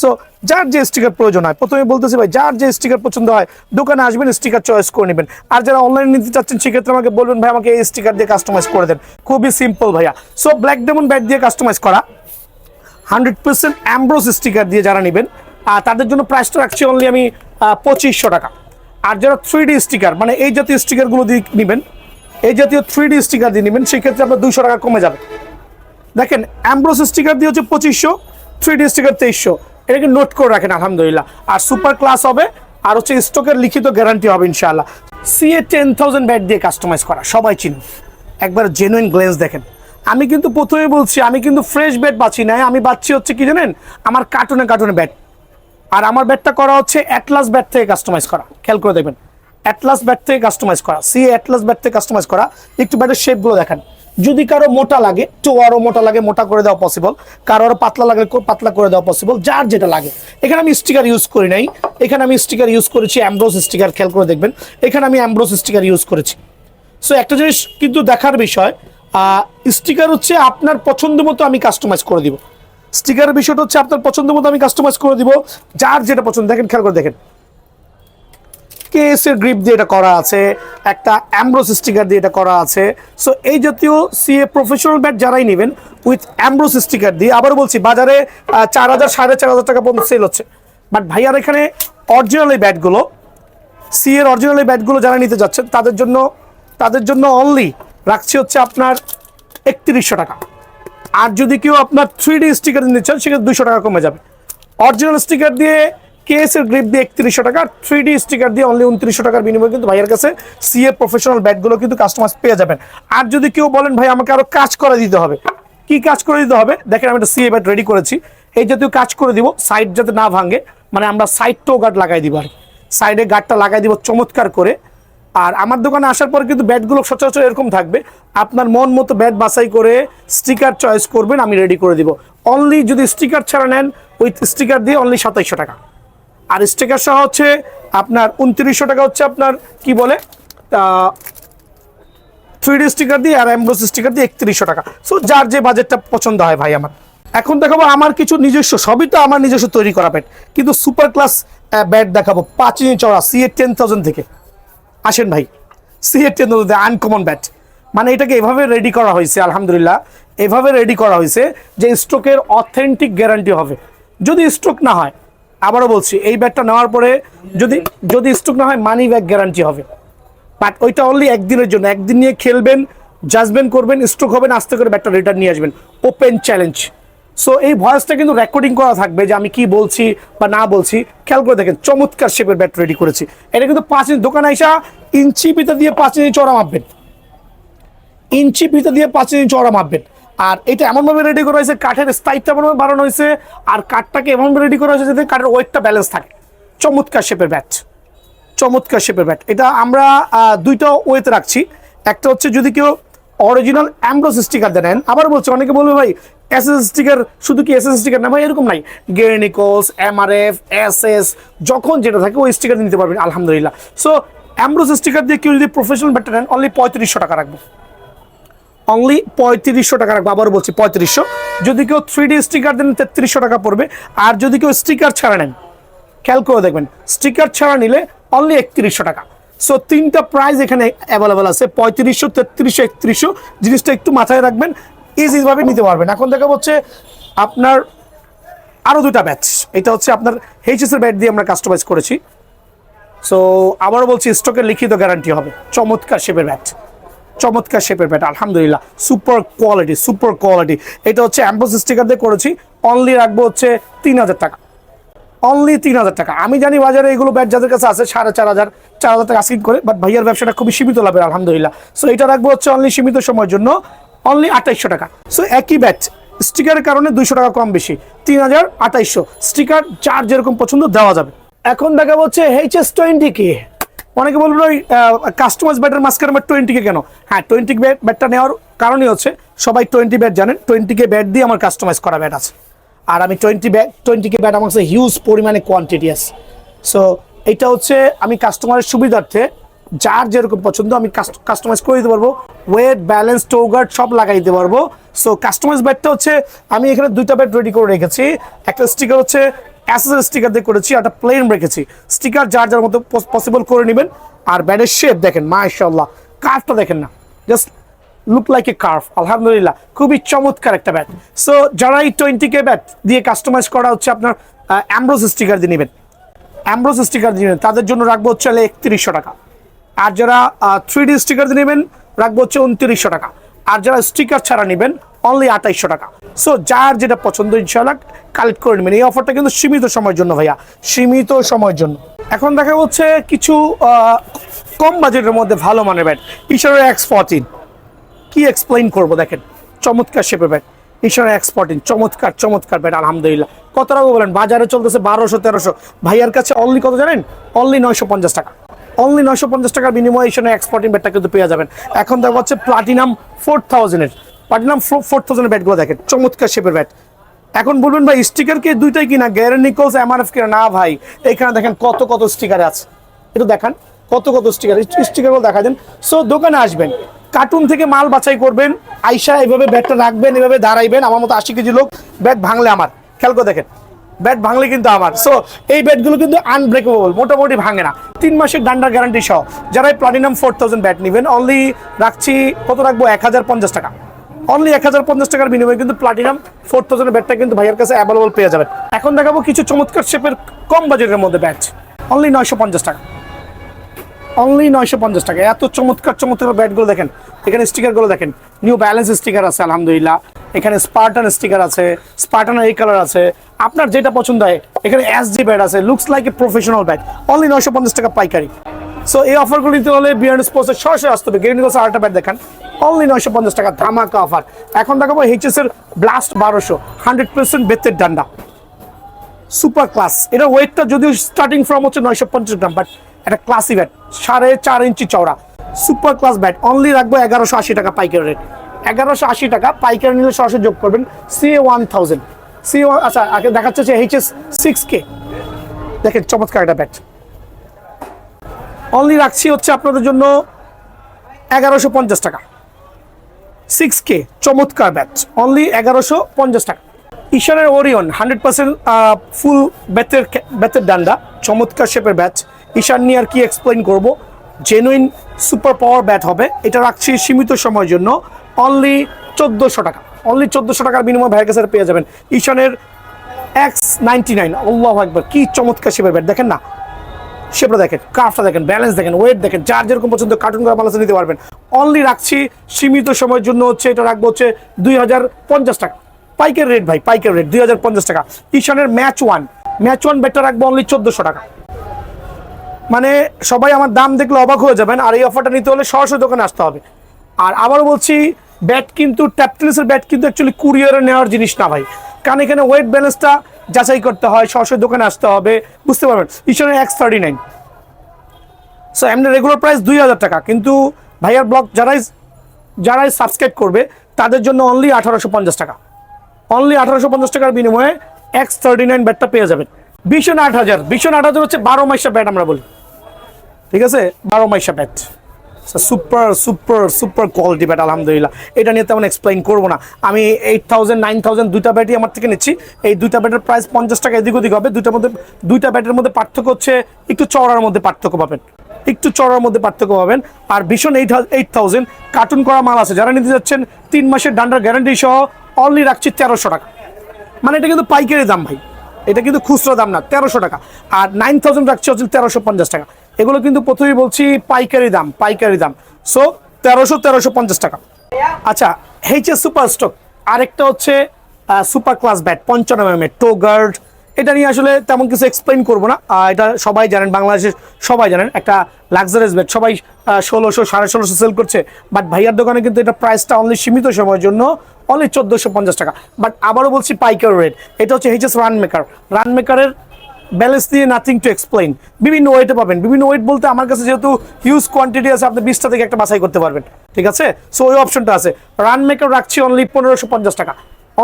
সো যার যে স্টিকার প্রয়োজন হয় প্রথমে বলতেছি ভাই, যার যে স্টিকার পছন্দ হয়, দোকানে আসবেন স্টিকার চয়েস করে নেবেন। আর যারা অনলাইনে নিতে চাচ্ছেন, সেক্ষেত্রে আমাকে বলবেন, ভাই, আমাকে এই স্টিকার দিয়ে কাস্টমাইজ করে দেন। খুবই সিম্পল ভাইয়া। সো ব্ল্যাক ডেমন ব্যাট দিয়ে কাস্টমাইজ করা। হান্ড্রেড পার্সেন্ট অ্যাম্ব্রোস স্টিকার দিয়ে যারা নেবেন আর তাদের জন্য প্রাইসটা রাখছি অনলি আমি পঁচিশশো টাকা। আর যারা থ্রি স্টিকার মানে এই জাতীয় স্টিকারগুলো দিয়ে নেবেন, এই জাতীয় থ্রি স্টিকার দিয়ে নেবেন, সেক্ষেত্রে আপনার দুশো টাকা কমে যাবে। দেখেন অ্যাম্ব্রোস স্টিকার দিয়ে হচ্ছে পঁচিশশো থ্রি স্টিকার তেইশশো। এটাকে নোট করে রাখেন, আলহামদুলিল্লাহ। আর সুপার ক্লাস হবে, আর হচ্ছে স্টকের লিখিত গ্যারান্টি হবে, ইনশাআল্লাহ। সিএ টেন থাউজেন্ড ব্যাট দিয়ে কাস্টমাইজ করা, সবাই চিনি একবার জেনুইন গ্লেন্স দেখেন। আমি কিন্তু প্রথমে বলছি, আমি কিন্তু ফ্রেশ ব্যাট বাছি নাই আমি বাচ্ছি হচ্ছে কি জানেন? আমার কার্টুনে কার্টুনে ব্যাট আর আমার ব্যাটটা করা হচ্ছে অ্যাটলাস ব্যাট থেকে কাস্টমাইজ করা। খেয়াল করে দেখবেন। অ্যাটলাস ব্যাট থেকে কাস্টমাইজ করা সি অ্যাটলাস ব্যাট থেকে কাস্টমাইজ করা, একটু ব্যাটের শেপগুলো দেখেন। যদি কারও মোটা লাগে তো আরও মোটা লাগে, মোটা করে দেওয়া পসিবল কারও আরও পাতলা লাগে পাতলা করে দেওয়া পসিবল যার যেটা লাগে। এখানে আমি স্টিকার ইউজ করি নাই। এখানে আমি স্টিকার ইউজ করেছি অ্যাম্ব্রোস স্টিকার খেয়াল করে দেখবেন। এখানে আমি অ্যাম্ব্রোস স্টিকার ইউজ করেছি। সো একটা জিনিস কিন্তু দেখার বিষয় স্টিকার হচ্ছে আপনার পছন্দ মতো আমি কাস্টমাইজ করে দিব। স্টিকারের বিষয়টা হচ্ছে আপনার পছন্দ মতো আমি কাস্টমাইজ করে দিব, যার যেটা পছন্দ। দেখেন, খেয়াল করে দেখেন। কেএস এর গ্রিপ দিয়ে এটা করা আছে, একটা অ্যাম্ব্রোস স্টিকার দিয়ে এটা করা আছে। সো এই জাতীয় সিএ প্রফেশনাল ব্যাট যারাই নেবেন উইথ অ্যাম্ব্রোস স্টিকার দিয়ে আবার বলছি, বাজারে চার হাজার, সাড়ে চার হাজার টাকা পর্যন্ত সেল হচ্ছে। বাট ভাইয়ার এখানে অরিজিনাল এই ব্যাটগুলো সি এর অরিজিনাল এই ব্যাটগুলো যারা নিতে যাচ্ছেন, তাদের জন্য তাদের জন্য অনলি রাখছি হচ্ছে আপনার একত্রিশশো টাকা। আর যদি কেউ আপনার থ্রি ডি স্টিকার নিতে চান, সেক্ষেত্রে দুশো টাকা কমে যাবে। অরিজিনাল স্টিকার দিয়ে কেএস এর গ্রিপ দিয়ে একত্রিশশো টাকা থ্রি ডি স্টিকার দিয়ে অনলি উনত্রিশশো টাকার বিনিময়ে কিন্তু ভাইয়ের কাছে সিএ প্রফেশনাল ব্যাটগুলো কিন্তু কাস্টমাইজ পেয়ে যাবেন। আর যদি কেউ বলেন, ভাই, আমাকে আরও কাজ করে দিতে হবে। কি কাজ করে দিতে হবে? দেখেন, আমি একটা সিএ ব্যাট রেডি করেছি। এই জাতীয় কাজ করে দিব সাইড যাতে না ভাঙে মানে আমরা সাইড টো গার্ড লাগাই দিব আর সাইডে গার্ডটা লাগাই দিব চমৎকার করে। আর আমার দোকানে আসার পর কিন্তু ব্যাটগুলো সচরাচর এরকম থাকবে। আপনার মন মতো ব্যাট বাছাই করে স্টিকার চয়েস করবেন, আমি রেডি করে দিব। অনলি যদি স্টিকার ছাড়া নেন উইথ স্টিকার দিয়ে অনলি সাতাইশশো টাকা। আর স্টিকার সহ হচ্ছে আপনার উনত্রিশশো টাকা হচ্ছে আপনার, কি বলে? থ্রি ডি স্টিকার দিয়ে আর অ্যাম্ব্রোস স্টিকার দিয়ে একত্রিশশো টাকা। সো যার যে বাজেটটা পছন্দ হয় ভাই আমার। এখন দেখাবো আমার কিছু নিজস্ব, সবই তো আমার নিজস্ব তৈরি করা ব্যাট কিন্তু সুপার ক্লাস ব্যাট দেখাবো। পাঁচ ইঞ্চি চড়া সি এ টেন থাউজেন্ড থেকে। আসেন ভাই। C A ten thousand uncommon bat মানে এটাকে এভাবে রেডি করা হয়েছে, আলহামদুলিল্লাহ। এভাবে রেডি করা হয়েছে যে স্ট্রোকের অথেন্টিক গ্যারান্টি হবে। যদি স্ট্রোক না হয় আবারও বলছি, এই ব্যাটটা নেওয়ার পরে যদি যদি স্ট্রোক না হয় মানি ব্যাক গ্যারান্টি হবে। বাট ওইটা অনলি একদিনের জন্য। একদিন নিয়ে খেলবেন জাজমেন্ট করবেন স্ট্রোক হবেন, আস্তে করে ব্যাটটা রিটার্ন নিয়ে আসবেন। ওপেন চ্যালেঞ্জ সো এই ভয়েসটা কিন্তু রেকর্ডিং করা থাকবে যে আমি কি বলছি বা না বলছি। খেয়াল করে দেখেন, চমৎকার শেপের ব্যাট রেডি করেছি। এটা কিন্তু পাঁচ ইঞ্চি দোকানে আইসা ইঞ্চি পিতা দিয়ে পাঁচ ইঞ্চি চড়া মাপবেন। ইঞ্চি ফিতে দিয়ে পাঁচ ইঞ্চি চড়া মাপবেন। আর এটা এমনভাবে রেডি করা হয়েছে, কাঠের স্থায়িত্ব এমনভাবে বাড়ানো হয়েছে, আর কাঠটাকে এমনভাবে রেডি করা হয়েছে যাতে কাঠের ওয়েটটা ব্যালেন্স থাকে। চমৎকার শেপের ব্যাট চমৎকার শেপের ব্যাট এটা আমরা দুইটা ওয়েতে রাখছি। একটা হচ্ছে যদি কেউ অরিজিনাল অ্যাম্ব্রোস স্টিকার দেন আবার বলছে, অনেকে বলবে ভাই এস এস স্টিকার শুধু কি এস এস স্টিকার না? ভাই, এরকম নাই। গেরনিকোস এমআরএফ এস এস যখন যেটা থাকে ওই স্টিকার নিতে পারবেন, আলহামদুলিল্লাহ। সো অ্যাম্ব্রোস স্টিকার দিয়ে কেউ যদি প্রফেশনাল ব্যাটটা নেন অনলি পঁয়ত্রিশশো টাকা রাখব। অনলি পঁয়ত্রিশশো টাকা রাখব আবার বলছি পঁয়ত্রিশশো। যদি কেউ থ্রি ডি স্টিকার দেন, তেত্রিশশো টাকা পড়বে। আর যদি কেউ স্টিকার ছাড়া নেন, খেয়াল করে দেখবেন স্টিকার ছাড়া নিলে অনলি একত্রিশশো টাকা। সো তিনটা প্রাইস এখানে অ্যাভেলেবেল আছে, পঁয়ত্রিশশো, তেত্রিশশো, একত্রিশশো। জিনিসটা একটু মাথায় রাখবেন ইজিভাবে নিতে পারবেন। এখন দেখা হচ্ছে আপনার আরও দুটা ব্যাচ এটা হচ্ছে আপনার এইচএস এর ব্যাট দিয়ে আমরা কাস্টমাইজ করেছি। সো আবারও বলছি স্টকের লিখিত গ্যারান্টি হবে। চমৎকার শেপের ব্যাট চমৎকার শেপের ব্যাট আলহামদুলিল্লাহ সুপার কোয়ালিটি সুপার কোয়ালিটি এটা হচ্ছে অ্যাম্বোস স্টিকার দিয়ে করেছি। অনলি রাখব হচ্ছে তিন হাজার টাকা। অনলি তিন হাজার টাকা। আমি জানি বাজারে এগুলো ব্যাট যাদের কাছে আছে, সাড়ে চার হাজার চার হাজার টাকা আসিন করে বাট ভাইয়ার ব্যবসাটা খুবই সীমিত লাভের, আলহামদুলিল্লাহ। সো এটা রাখব হচ্ছে অনলি সীমিত সময়ের জন্য। অনলি আঠাইশশো টাকা। সো একই ব্যাট স্টিকারের কারণে দুইশো টাকা কম বেশি। তিন হাজার আঠাইশশো। স্টিকার যার যেরকম পছন্দ দেওয়া যাবে। এখন দেখা হচ্ছে এইচ এস টোয়েন্টি কে অনেকে বলবেন ওই কাস্টমাইজ ব্যাটের মাঝখানে আমার টোয়েন্টি কে কেন? হ্যাঁ টোয়েন্টি ব্যাট ব্যাটটা নেওয়ার কারণই হচ্ছে সবাই টোয়েন্টি ব্যাট জানেন। টোয়েন্টি কে ব্যাট দিয়ে আমার কাস্টমাইজ করা ব্যাট আছে। আর আমি twenty bat twenty K bat আমার কাছে হিউজ পরিমাণে কোয়ান্টিটি আছে। সো এটা হচ্ছে আমি কাস্টমারের সুবিধার্থে যার যেরকম পছন্দ আমি কাস্টমাইজ করে দিতে পারব। ওয়েট ব্যালেন্স টোগার্ড সব লাগাই দিতে পারব। সো কাস্টমাইজ ব্যাটটা হচ্ছে আমি এখানে দুইটা ব্যাট রেডি করে রেখেছি। একটা স্টিকার হচ্ছে অ্যাসেসের স্টিকার দিয়ে করেছি, একটা প্লেন রেখেছি। স্টিকার যার যার মতো পসিবল করে নেবেন। আর ব্যাটের শেপ দেখেন মাশাল্লাহ কার্ভটা দেখেন না। Just look like a curve আলহামদুলিল্লাহ। খুবই চমৎকার একটা ব্যাট সো যারা এই টোয়েন্টি কে ব্যাট দিয়ে কাস্টমাইজ করা হচ্ছে, আপনার অ্যাম্ব্রোস স্টিকার দিয়ে নেবেন। অ্যাম্ব্রোস স্টিকার দিয়ে নেবেন। তাদের জন্য রাখব হচ্ছে একত্রিশশো টাকা। আর যারা থ্রি ডি স্টিকার দিয়ে নেবেন, রাখব হচ্ছে উনত্রিশশো টাকা। আর যারা স্টিকার ছাড়া নেবেন অনলি আঠাইশশো টাকা। সো যার যেটা পছন্দ ইনশাল্লাহ কালেক্ট করে নেবেন। এই অফারটা কিন্তু সীমিত সময়ের জন্য ভাইয়া। সীমিত সময়ের জন্য। এখন দেখা হচ্ছে কিছু কম বাজেটের মধ্যে ভালো মানের ব্যাট ইশারের এক্স ফোরটিন কি এক্সপ্লেইন করব দেখেন? চমৎকার শেপের ব্যাট ইশারা এক্সপোর্টিং চমৎকার চমৎকার ব্যাট আলহামদুলিল্লাহ। কত টাকা বলেন? বাজারে চলতেছে বারোশো, তেরোশো। ভাইয়ার কাছে অনলি কত জানেন? অনলি নয়শো পঞ্চাশ টাকা। অনলি নয়শো পঞ্চাশ টাকার বিনিময়ে ইশারা এক্সপোর্টিং ব্যাটটা কিন্তু পেয়ে যাবেন। এখন দেখা হচ্ছে প্লাটিনাম ফোর থাউজেন্ডের প্লাটিনাম ফোর থাউজেন্ডের ব্যাটগুলো দেখেন, চমৎকার শেপের ব্যাট এখন বলবেন ভাই স্টিকার কে দুইটাই কিনা? গ্যারেন নিকোলস এমআরএফ কিনা? না ভাই, এখানে দেখেন কত কত স্টিকার আছে। একটু দেখান, কত কত স্টিকার স্টিকারগুলো দেখা দেন। সো দোকানে আসবেন কার্টুন থেকে মাল বাছাই করবেন, আইসা এভাবে ব্যাটটা রাখবেন, এভাবে দাঁড়াইবেন, আমার মতো আশি কেজি লোক ব্যাট ভাঙলে আমার। খেয়াল করে দেখেন ব্যাট ভাঙলে কিন্তু আমার। সো এই ব্যাটগুলো কিন্তু আনব্রেকেবল মোটামুটি ভাঙে না। তিন মাসের ডান্ডার গ্যারান্টি সহ যারা প্লাটিনাম ফোর থাউজেন্ড ব্যাট নেবেন অনলি রাখছি, কত রাখব? এক হাজার পঞ্চাশ টাকা। অনলি এক হাজার পঞ্চাশ টাকার বিনিময়ে কিন্তু প্লাটিনাম ফোর থাউজেন্ডের ব্যাটটা কিন্তু ভাইয়ের কাছে অ্যাভেলেবল পেয়ে যাবেন। এখন দেখাবো কিছু চমৎকার শেপের কম বাজেটের মধ্যে ব্যাট অনলি নয়শো পঞ্চাশ টাকা। অনলি নয়শো পঞ্চাশ টাকা। এত চমৎকার চমৎকার ব্যাটগুলো দেখেন। এখানে স্টিকারগুলো দেখেন। নিউ ব্যালেন্স স্টিকার আছে, আলহামদুলিল্লাহ। এখানে স্পার্টান স্টিকার আছে স্পার্টানের এই কালার আছে। আপনার যেটা পছন্দ হয়, এখানে এস জি ব্যাট আছে looks like a professional bat only নয়শো পঞ্চাশ টাকা পাইকারি। সো এই অফারগুলো নিতে হলে বিয়ার্ড স্পোর্টসের সরাসরি আসতে হবে। গ্রিন গোস আরেকটা ব্যাট দেখান। অনলি নয়শো পঞ্চাশ টাকা ধামাকা অফার এখন দেখাবো এইচএস এর ব্লাস্ট বারোশো হান্ড্রেড পার্সেন্ট বেতের ডান্ডা। সুপার ক্লাস এটা ওয়েটটা যদিও স্টার্টিং ফ্রম হচ্ছে নয়শো পঞ্চাশ গ্রাম বাট একটা ক্লাসি ব্যাট সাড়ে চার ইঞ্চি চওড়া। সুপার ক্লাস ব্যাট অনলি রাখব এগারোশো আশি টাকা পাইকারি রেট এগারোশো আশি টাকা পাইকারি নিলে সরাসরি যোগ করবেন C A one thousand C one আচ্ছা আগে দেখাচ্ছে হচ্ছে এইচ এস সিক্স কে দেখেন চমৎকার একটা ব্যাট অনলি রাখছি হচ্ছে আপনাদের জন্য এগারোশো পঞ্চাশ টাকা। সিক্স কে চমৎকার ব্যাচ অনলি এগারোশো পঞ্চাশ টাকা। ঈশানের ওরিয়ন হান্ড্রেড পার্সেন্ট ফুল ব্যাতের ব্যাতের ডান্ডা, চমৎকার শেপের ব্যাচ ঈশান নিয়ে আর কি এক্সপ্লেন করব। জেনুইন সুপার পাওয়ার ব্যাট হবে। এটা রাখছি সীমিত সময়ের জন্য। অনলি চোদ্দোশো টাকা। অনলি চোদ্দোশো টাকার বিনিময় ভাইয়ের কাছে পেয়ে যাবেন। ঈশানের এক্স নাইনটি নাইন আল্লাহ একবার কী চমৎকার শেপের ব্যাট দেখেন না শেপটা দেখেন কাফটা দেখেন ব্যালেন্স দেখেন ওয়েট দেখেন, যার যেরকম পছন্দ কার্টুন করা মাল নিতে পারবেন। অনলি রাখছি সীমিত সময়ের জন্য হচ্ছে এটা রাখব হচ্ছে দুই হাজার পঞ্চাশ টাকা। পাইকের রেট ভাই, পাইকারি রেট দুই হাজার পঞ্চাশ টাকা। ঈশানের ম্যাচ ওয়ান ম্যাচ ওয়ান ব্যাটটা রাখব অনলি চোদ্দোশো টাকা। মানে সবাই আমার দাম দেখলে অবাক হয়ে যাবেন, আর এই অফারটা নিতে হলে সরাসরি দোকানে আসতে হবে। আর আবারও বলছি ব্যাট কিন্তু ট্যাপটেনিসের ব্যাট কিন্তু অ্যাকচুয়ালি কুরিয়ারে নেওয়ার জিনিস না ভাই। কারণ এখানে ওয়েট ব্যালেন্সটা যাচাই করতে হয়, সরাসরি দোকানে আসতে হবে, বুঝতে পারবেন? ঈশ্বরের এক্স থার্টি নাইন সো এমনি রেগুলার প্রাইস দুই হাজার টাকা, কিন্তু ভাইয়ার ব্লগ যারাই যারাই সাবস্ক্রাইব করবে, তাদের জন্য অনলি আঠারোশো পঞ্চাশ টাকা। অনলি আঠারোশো পঞ্চাশ টাকার বিনিময়ে এক্স থার্টি নাইন ব্যাটটা পেয়ে যাবেন। ভীষণ আট হাজার, ভীষণ আট হাজার হচ্ছে বারো মাইশা ব্যাট আমরা বলি। ঠিক আছে? বারো Maisha bat super super super quality bat আলহামদুলিল্লাহ এটা নিয়ে তেমন এক্সপ্লেইন করব না। আমি এইট থাউজেন্ড নাইন থাউজেন্ড দুইটা ব্যাটই আমার থেকে নিচ্ছি। এই দুইটা ব্যাটের প্রাইস পঞ্চাশ টাকা এদিক ওদিক হবে। দুইটার মধ্যে, দুইটা ব্যাটের মধ্যে পার্থক্য হচ্ছে একটু চড়ার মধ্যে পার্থক্য পাবেন। একটু চড়ার মধ্যে পার্থক্য পাবেন। আর ভীষণ এইট এইট থাউজেন্ড কার্টুন করা মাল আছে। যারা নিতে যাচ্ছেন, তিন মাসের ডান্ডার গ্যারান্টি সহ অনলি রাখছি তেরোশো টাকা। মানে এটা কিন্তু পাইকারি দাম ভাই। এটা কিন্তু খুচরো দাম না, তেরোশো টাকা। আর নাইন থাউজেন্ড রাখছি হচ্ছে তেরোশো পঞ্চাশ টাকা। এগুলো কিন্তু প্রথমেই বলছি পাইকারি দাম পাইকারি দাম। সো তেরোশো তেরোশো পঞ্চাশ টাকা। আচ্ছা এইচ সুপার স্টক আরেকটা হচ্ছে সুপার ক্লাস ব্যাট পঞ্চান্ন এম টো গার্ড এটা নিয়ে আসলে তেমন কিছু এক্সপ্লেন করব না। এটা সবাই জানেন বাংলাদেশের সবাই জানেন, একটা লাক্সারিয়াস ব্যাট সবাই ষোলোশো, সাড়ে ষোলোশো সেল করছে। বাট ভাইয়ার দোকানে কিন্তু এটা প্রাইসটা অনলি সীমিত সময়ের জন্য অনলি চোদ্দোশো পঞ্চাশ টাকা। বাট আবারও বলছি পাইকার রেট এটা হচ্ছে এইচএস রান মেকার রান মেকারের ব্যালেন্স দিয়ে নাথিং টু এক্সপ্লেইন বিভিন্ন ওয়েটে পাবেন। বিভিন্ন ওয়েট বলতে আমার কাছে যেহেতু হিউজ কোয়ান্টিটি আছে, আপনি বিশটা থেকে একটা বাছাই করতে পারবেন। ঠিক আছে? সো ওই অপশনটা আছে। রান মেকার রাখছি অনলি পনেরোশো পঞ্চাশ টাকা।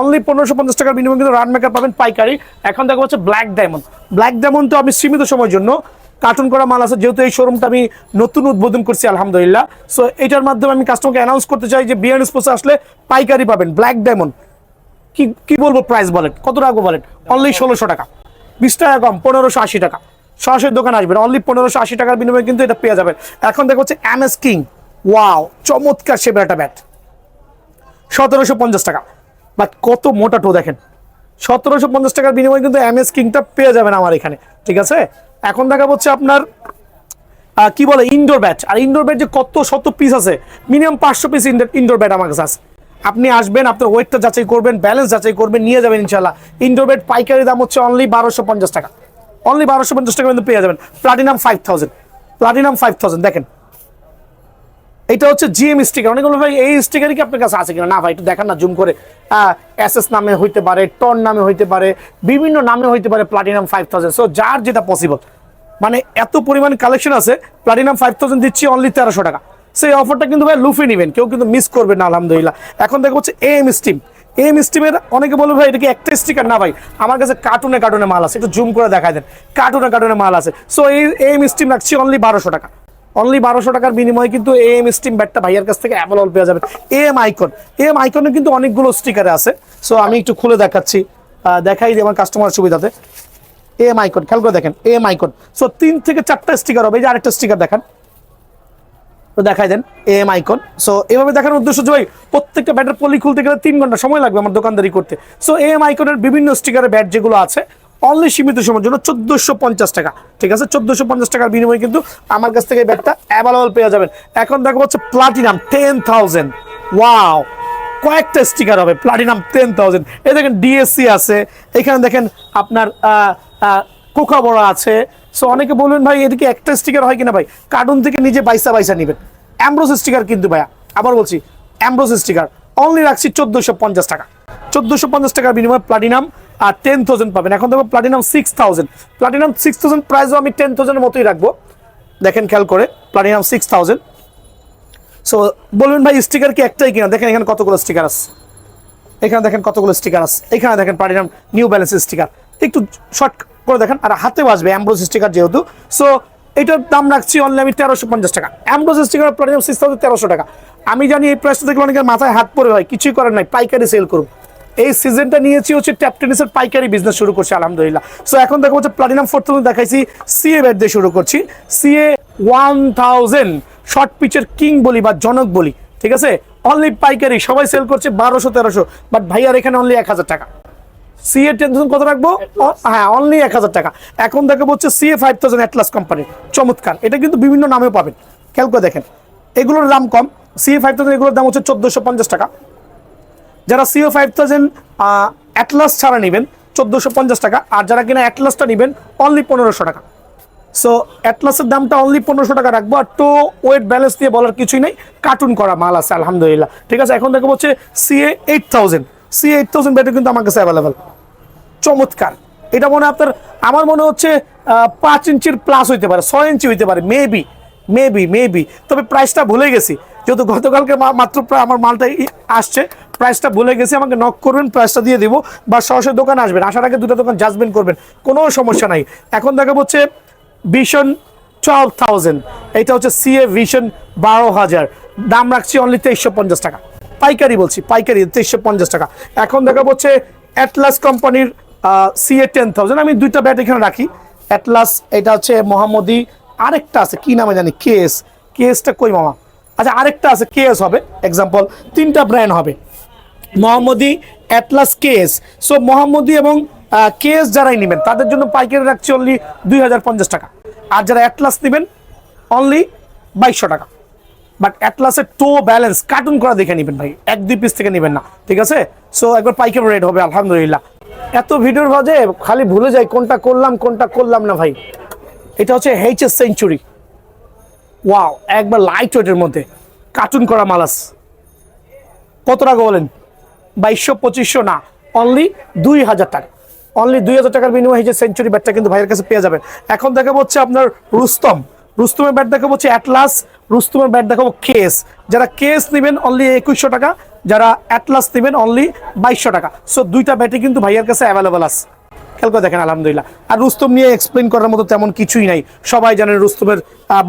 অনলি পনেরোশো পঞ্চাশ টাকার বিনিময়ে কিন্তু রান মেকার পাবেন পাইকারি। এখন দেখা হচ্ছে ব্ল্যাক ডায়মন্ড ব্ল্যাক ডায়মন্ড তো আমি সীমিত সময়ের জন্য কার্টুন করা মাল আছে। যেহেতু এই শোরুমটা আমি নতুন উদ্বোধন করছি, আলহামদুলিল্লাহ। সো এটার মাধ্যমে আমি কাস্টমারকে অ্যানাউন্স করতে চাই যে বিয়ান স্পোর্টস আসলে পাইকারি পাবেন। ব্ল্যাক ডায়মন্ড কি কি বলব প্রাইস বলেন কত রাখব বলেন অনলি ষোলোশো টাকা। বিশ টাকা কম, পনেরোশো আশি টাকা। সরাসরি দোকানে আসবেন অনলি পনেরোশো আশি টাকার বিনিময়ে কিন্তু এটা পেয়ে যাবেন। এখন দেখো হচ্ছে এম এস কিং ওয়াও চমৎকার শেপের একটা ব্যাট সতেরোশো পঞ্চাশ টাকা। বাট কত মোটা টো দেখেন। সতেরোশো পঞ্চাশ টাকার বিনিময়ে কিন্তু এম এস কিংটা পেয়ে যাবেন আমার এখানে, ঠিক আছে? এখন দেখা হচ্ছে আপনার কি বলে ইনডোর ব্যাট আর ইনডোর ব্যাট যে কত শত পিস আছে মিনিমাম পাঁচশো পিস ইনডোর ব্যাট আমার কাছে আছে। আপনি আসবেন, আপনার ওয়েটটা যাচাই করবেন ব্যালেন্স যাচাই করবেন, নিয়ে যাবেন ইনশাল্লাহ ইনডোর ব্যাট পাইকারি দাম হচ্ছে অনলি বারোশো পঞ্চাশ টাকা। অনলি বারোশো পঞ্চাশ টাকা কিন্তু পেয়ে যাবেন। Platinum five thousand platinum five thousand দেখেন। এটা হচ্ছে জিএম স্টিকার অনেকগুলো ভাই, এই স্টিকারই কি আপনার কাছে আছে কিনা? না, ভাই, একটু দেখান না জুম করে। এস এস নামে হইতে পারে টন নামে হইতে পারে, বিভিন্ন নামে হইতে পারে প্লাটিনাম ফাইভ থাউজেন্ড সো যার যেটা পসিবল মানে এত পরিমাণ কালেকশন আছে প্লাটিনাম ফাইভ থাউজেন্ড দিচ্ছি অনলি তেরোশো টাকা। সেই অফারটা কিন্তু ভাই লুফে নেবেন, কেউ কিন্তু মিস করবে না, আলহামদুলিল্লাহ। এখন দেখো হচ্ছে এম স্টিম এম স্টিমের অনেকে বলবে ভাই, এটা কি একটা স্টিকার না ভাই, আমার কাছে কার্টুনে কার্টুনে মাল আছে, একটু জুম করে দেখায় দেন। কার্টুনে কার্টুনে মাল আছে। সো এই এম স্টিম রাখছি অনলি বারোশো টাকা। অনলি বারোশো টাকার বিনিময়ে কিন্তু এম স্টিম ব্যাটটা ভাইয়ের কাছ থেকে অ্যাভেলেবল পেয়ে যাবেন। এম আইকন এম আইকনে কিন্তু অনেকগুলো স্টিকারে আছে। সো আমি একটু খুলে দেখাচ্ছি। দেখাই দিই আমার কাস্টমার সুবিধাতে। এম আইকন খেয়াল করে দেখেন এম আইকন সো তিন থেকে চারটা স্টিকার হবে। এই যে আরেকটা স্টিকার দেখান। তো দেখাই দেন এম আইকন সো এভাবে দেখানোর উদ্দেশ্য যে ভাই, প্রত্যেকটা ব্যাটের পলি খুলতে গেলে তিন ঘণ্টা সময় লাগবে আমার দোকানদারি করতে। সো এম আইকনের বিভিন্ন স্টিকারের ব্যাট যেগুলো আছে অনলি সীমিত সময়ের জন্য চোদ্দোশো পঞ্চাশ টাকা। ঠিক আছে? চোদ্দোশো পঞ্চাশ টাকার বিনিময়ে কিন্তু আমার কাছ থেকে এই ব্যাটটা অ্যাভেলেবল পেয়ে যাবেন। এখন দেখো হচ্ছে প্লাটিনাম টেন থাউজেন্ড ওয়াও কয়েকটা স্টিকার হবে প্লাটিনাম টেন থাউজেন্ড এই দেখেন ডিএসসি আছে। এখানে দেখেন আপনার কোকা বড়া আছে সো অনেকে বলবেন ভাই, এদিকে একটা স্টিকার হয় কিনা ভাই? কার্টুন থেকে নিজে বাইসা বাইসা নেবেন। অ্যাম্ব্রোস স্টিকার কিন্তু ভাইয়া। আবার বলছি অ্যাম্ব্রোস স্টিকার অনলি রাখছি চোদ্দোশো পঞ্চাশ টাকা। চোদ্দোশো পঞ্চাশ টাকার বিনিময়ে প্লাটিনাম আর টেন থাউজেন্ড পাবেন। এখন দেখো platinum six thousand platinum six thousand প্রাইসও আমি টেন থাউজেন্ডের মতোই রাখব। দেখেন, খেয়াল করে প্লাটিনাম সিক্স থাউজেন্ড সো বলবেন ভাই স্টিকার কি একটাই কিনা? দেখেন, এখানে কতগুলো স্টিকার আছে। এখানে দেখেন কতগুলো স্টিকার আছে। এখানে দেখেন প্লাটিনাম নিউ ব্যালেন্স স্টিকার একটু শর্ট করে দেখেন, আর হাতে বাজবে অ্যাম্ব্রোস স্টিকার যেহেতু। সো এটার দাম রাখছি অনলি আমি তেরোশো পঞ্চাশ টাকা। অ্যাম্ব্রোস স্টিকার প্লাটিনাম সিক্স তেরোশো টাকা। আমি জানি এই প্রাইসটা দেখলে অনেকের মাথায় হাত পরে হয়, কিছুই করার নাই, পাইকারি সেল করুন। এই সিজনটা নিয়েছি হচ্ছে ট্যাপ টেনিসের পাইকারি বিজনেস শুরু করছি, আলহামদুলিল্লাহ। সো এখন দেখো হচ্ছে প্লাটিনাম ফোর থাউজেন্ড দেখাইছি সিএ ব্যাট দিয়ে শুরু করছি। সিএ ওয়ান থাউজেন্ড শর্ট পিচের কিং বলি বা জনক বলি, ঠিক আছে? অনলি পাইকারি, সবাই সেল করছে বারোশো তেরোশো বাট ভাইয়ার এখানে অনলি এক হাজার টাকা। সিএ টেন থাউজেন্ড কত রাখব? হ্যাঁ অনলি এক হাজার টাকা। এখন দেখাবো হচ্ছে CA five thousand Atlas company চমৎকার। এটা কিন্তু বিভিন্ন নামেও পাবেন। খেয়াল করে দেখেন। এগুলোর দাম কম। সিএ ফাইভ থাউজেন্ড এগুলোর দাম হচ্ছে চোদ্দোশো পঞ্চাশ টাকা। যারা সিও ফাইভ থাউজেন্ড অ্যাটলাস ছাড়া নেবেন চোদ্দোশো পঞ্চাশ টাকা। আর যারা কিনা অ্যাটলাসটা নেবেন অনলি পনেরোশো টাকা। সো অ্যাটলাসের দামটা অনলি পনেরোশো টাকা রাখব। আর তো ওয়েট ব্যালেন্স দিয়ে বলার কিছুই নেই। কার্টুন করা মাল আছে আলহামদুলিল্লাহ। ঠিক আছে এখন দেখো হচ্ছে CA eight thousand CA eight thousand battery কিন্তু আমার কাছে অ্যাভেলেবেল চমৎকার। এটা মনে আপনার, আমার মনে হচ্ছে পাঁচ ইঞ্চির প্লাস হইতে পারে, ছয় ইঞ্চি হইতে পারে মেবি মেবি মেবি তবে প্রাইসটা ভুলে গেছি। যেহেতু গতকালকে মাত্র প্রায় আমার মালটা আসছে প্রাইসটা ভুলে গেছি, আমাকে নক করবেন প্রাইসটা দিয়ে দিব, বা সরাসরি দোকানে আসবেন। আসার আগে দুটো দোকান জাজমেন্ট করবেন, কোনো সমস্যা নাই। এখন দেখা হচ্ছে ভিশন টুয়েলভ থাউজেন্ড এটা হচ্ছে সিএ ভিশন বারো হাজার। দাম রাখছি অনলি তেইশশো পঞ্চাশ টাকা। পাইকারি বলছি, পাইকারি, তেইশশো পঞ্চাশ টাকা। এখন দেখা হচ্ছে অ্যাটলাস কোম্পানির সিএ টেন থাউজেন্ড আমি দুইটা ব্যাট এখানে রাখি। অ্যাটলাস এটা হচ্ছে মোহাম্মদি আরেকটা আছে, কি নামে জানি কেএস কেএসটা কই মামা? আচ্ছা আরেকটা আছে কেএস হবে। এক্সাম্পল তিনটা ব্র্যান্ড হবে। Mohammadi Atlas KS so Mohammadi এবং কেএস যারাই নেবেন, তাদের জন্য পাইকারি রাখছি অনলি দুই হাজার পঞ্চাশ টাকা। আর যারা অ্যাটলাস নেবেন অনলি বাইশশো টাকা। বাট অ্যাটলাসের টো ব্যালেন্স কার্টুন করা দেখে নেবেন ভাই। এক, দুই পিস থেকে নেবেন না, ঠিক আছে? সো একবার পাইকারি রেট হবে, আলহামদুলিল্লাহ। এত ভিডিওর মাঝে খালি ভুলে যাই কোনটা করলাম কোনটা করলাম না ভাই। এটা হচ্ছে এইচ এস সেঞ্চুরি ওয়াও একবার লাইট ওয়েটের মধ্যে। কার্টুন করা মালাস। কত টাকা বলেন? বাইশশো, পঁচিশশো না অনলি দুই হাজার টাকা। অনলি দুই হাজার টাকার বিনিময়ে যে সেঞ্চুরি ব্যাটটা কিন্তু ভাইয়ের কাছে পেয়ে যাবেন। এখন দেখাবো হচ্ছে আপনার রুস্তম রুস্তমের ব্যাট দেখাবো হচ্ছে অ্যাটলাস রুস্তমের ব্যাট দেখাবো কেস যারা কেস নেবেন অনলি একুশশো টাকা যারা অ্যাটলাস নেবেন অনলি বাইশশো টাকা। সো দুইটা ব্যাটই কিন্তু ভাইয়ের কাছে অ্যাভেলেবল আছে। খেয়াল করে দেখেন আলহামদুলিল্লাহ। আর রুস্তম নিয়ে এক্সপ্লেন করার মতো তেমন কিছুই নাই। সবাই জানেন রুস্তমের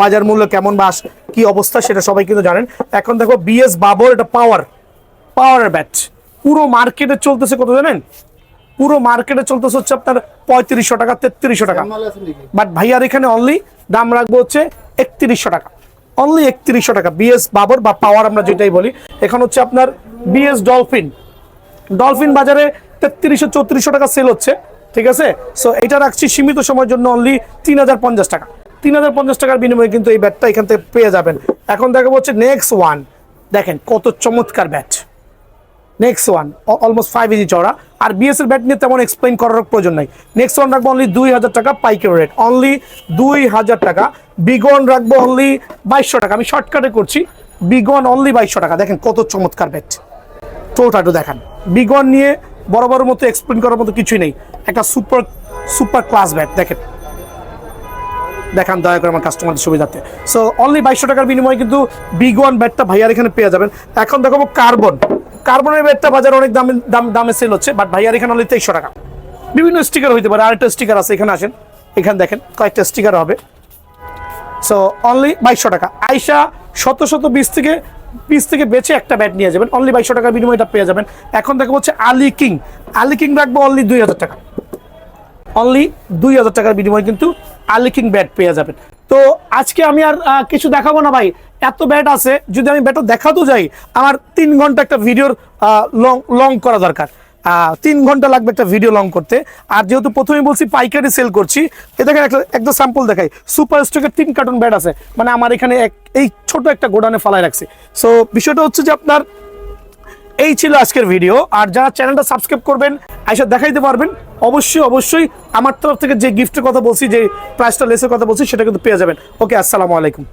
বাজার মূল্য কেমন বা কি অবস্থা সেটা সবাই কিন্তু জানেন। এখন দেখো বিএস বাবর এটা পাওয়ার পাওয়ারের ব্যাট পুরো মার্কেটে চলতেছে কত জানেন? পুরো মার্কেটে চলতেছে হচ্ছে আপনার পঁয়ত্রিশশো টাকা তেত্রিশশো টাকা। বাট ভাইয়ার এখানে অনলি দাম রাখব হচ্ছে একত্রিশশো টাকা। অনলি একত্রিশশো টাকা। বিএস বাবর বা পাওয়ার আমরা যেটাই বলি। এখন হচ্ছে আপনার বিএস ডলফিন ডলফিন বাজারে তেত্রিশশো, চৌত্রিশশো টাকা সেল হচ্ছে, ঠিক আছে? সো এটা রাখছি সীমিত সময়ের জন্য অনলি তিন হাজার পঞ্চাশ টাকা। তিন হাজার পঞ্চাশ টাকার বিনিময়ে কিন্তু এই ব্যাটটা এখান থেকে পেয়ে যাবেন। এখন দেখাবো হচ্ছে নেক্সট ওয়ান দেখেন কত চমৎকার bat next one almost five ইঞ্চি চড়া আর বিএস এর ব্যাট নিয়ে তেমন এক্সপ্লেন করার প্রয়োজন নাই। নেক্সট ওয়ান রাখব অনলি দুই হাজার টাকা পাইকারি রেট অনলি দুই হাজার টাকা। বিগন রাখব অনলি বাইশশো টাকা। আমি শর্টকাটে করছি। বিগন অনলি বাইশশো টাকা। দেখেন কত চমৎকার ব্যাট টোটাটু দেখান। বিগন নিয়ে বড় বড় মতো এক্সপ্লেন করার মতো কিছুই নেই। একটা সুপার সুপার ক্লাস ব্যাট দেখেন। দেখান, দয়া করে আমার কাস্টমারদের সুবিধাতে সো অনলি বাইশশো টাকার বিনিময়ে কিন্তু বিগ ওয়ান ব্যাটটা ভাইয়ার এখানে পেয়ে যাবেন। এখন দেখাবো কার্বন কার্বনের ব্যাটটা বাজারে অনেক দামে, দাম সেল হচ্ছে বাট ভাইয়ার এখানে অনলি তেইশশো টাকা। বিভিন্ন স্টিকার হইতে পারে, আরেকটা স্টিকার আছে, এখানে আসেন, এখানে দেখেন, কয়েকটা স্টিকার হবে। সো অনলি বাইশশো টাকা। আইসা শত শত বিশ থেকে পিস থেকে বেছে একটা ব্যাট নিয়ে যাবেন অনলি বাইশশো টাকার বিনিময়ে পেয়ে যাবেন। এখন দেখো হচ্ছে আলি কিং। আলি কিং রাখব অনলি দুই হাজার টাকা। অনলি দুই হাজার টাকার বিনিময়ে কিন্তু আর্লি কিং ব্যাট পেয়ে যাবেন। তো আজকে আমি আর কিছু দেখাবো না ভাই। এত ব্যাট আছে, যদি আমি ব্যাটও দেখাতেও যাই, আমার তিন ঘণ্টা একটা ভিডিওর লং লং করা দরকার। তিন ঘণ্টা লাগবে একটা ভিডিও লং করতে। আর যেহেতু প্রথমেই বলছি পাইকারি সেল করছি, এ দেখেন একটা একটা স্যাম্পল দেখাই। সুপার স্টকের তিন কার্টুন ব্যাট আছে। মানে আমার এখানে এক- এই ছোট একটা গোডানে ফালাই রাখছে। সো বিষয়টা হচ্ছে যে আপনার এই ছিল আজকের ভিডিও আর যারা চ্যানেলটা সাবস্ক্রাইব করবেন আইসা দেখাইতে পারবেন, অবশ্যই অবশ্যই আমার তরফ থেকে যে গিফটের কথা বলছি, যে প্রাইসটা লেসের কথা বলছি, সেটা কিন্তু পেয়ে যাবেন। ওকে আসসালামু আলাইকুম।